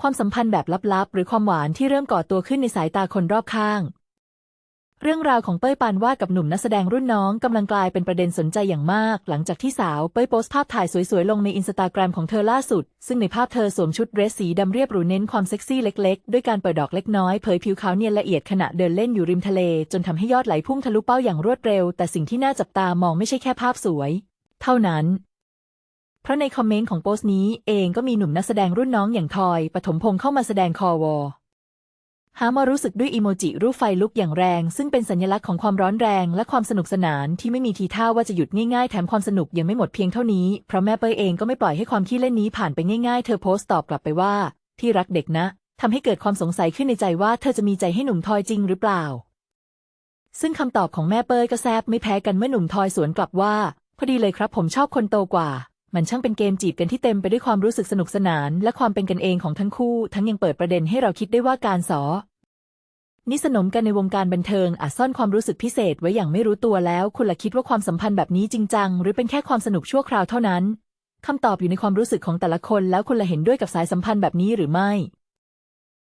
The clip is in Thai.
ความสัมพันธ์แบบลับๆ หรือความหวานที่เริ่มก่อตัวขึ้นในสายตาคนรอบข้าง เรื่องราวของเป้ยปานวาดกับหนุ่มนักแสดงรุ่นน้องกำลังกลายเป็นประเด็นสนใจอย่างมาก หลังจากที่สาวเป้ยโพสต์ภาพถ่ายสวยๆ ลงในอินสตาแกรมของเธอล่าสุด ซึ่งในภาพเธอสวมชุดเดรสสีดำเรียบหรูเน้นความเซ็กซี่เล็กๆ ด้วยการเปิดดอกเล็กน้อยเผยผิวขาวเนียนละเอียดขณะเดินเล่นอยู่ริมทะเล จนทำให้ยอดไหลพุ่งทะลุเป้าอย่างรวดเร็ว แต่สิ่งที่น่าจับตามองไม่ใช่แค่ภาพสวย เท่านั้น ราะในคอมเมนต์ของโพสต์นี้เองก็มีหนุ่มนักแสดงรุ่นน้องอย่างทอยปฐมพงษ์เข้ามาแสดงคอวอหามารู้สึกด้วยอีโมจิรูปไฟลุกอย่างแรง ซึ่งเป็นสัญลักษณ์ของความร้อนแรงและความสนุกสนานที่ไม่มีทีท่าว่าจะหยุดง่ายๆ แถมความสนุกยังไม่หมดเพียงเท่านี้ เพราะแม่เป้ยเองก็ไม่ปล่อยให้ความขี้เล่นนี้ผ่านไปง่ายๆ เธอโพสต์ตอบกลับไปว่า ที่รักเด็กนะทำให้เกิดความสงสัยขึ้นในใจว่าเธอจะมีใจให้หนุ่มทอยจริงหรือเปล่า ซึ่งคำตอบของแม่เป้ยก็แซบไม่แพ้กันเมื่อหนุ่มทอยสวนกลับว่า พอดีเลยครับผมชอบคนโตกว่า มันช่างเป็นเกมจีบกันที่เต็มไปด้วยความรู้สึกสนุกสนาน และความเป็นกันเองของทั้งคู่ ทั้งยังเปิดประเด็นให้เราคิดได้ว่าการสอนิสนมกันในวงการบันเทิงอาจซ่อนความรู้สึกพิเศษไว้อย่างไม่รู้ตัวแล้ว คุณล่ะคิดว่าความสัมพันธ์แบบนี้จริงจัง หรือเป็นแค่ความสนุกชั่วคราวเท่านั้นคำตอบอยู่ในความรู้สึกของแต่ละคน แล้วคุณล่ะเห็นด้วยกับสายสัมพันธ์แบบนี้หรือไม่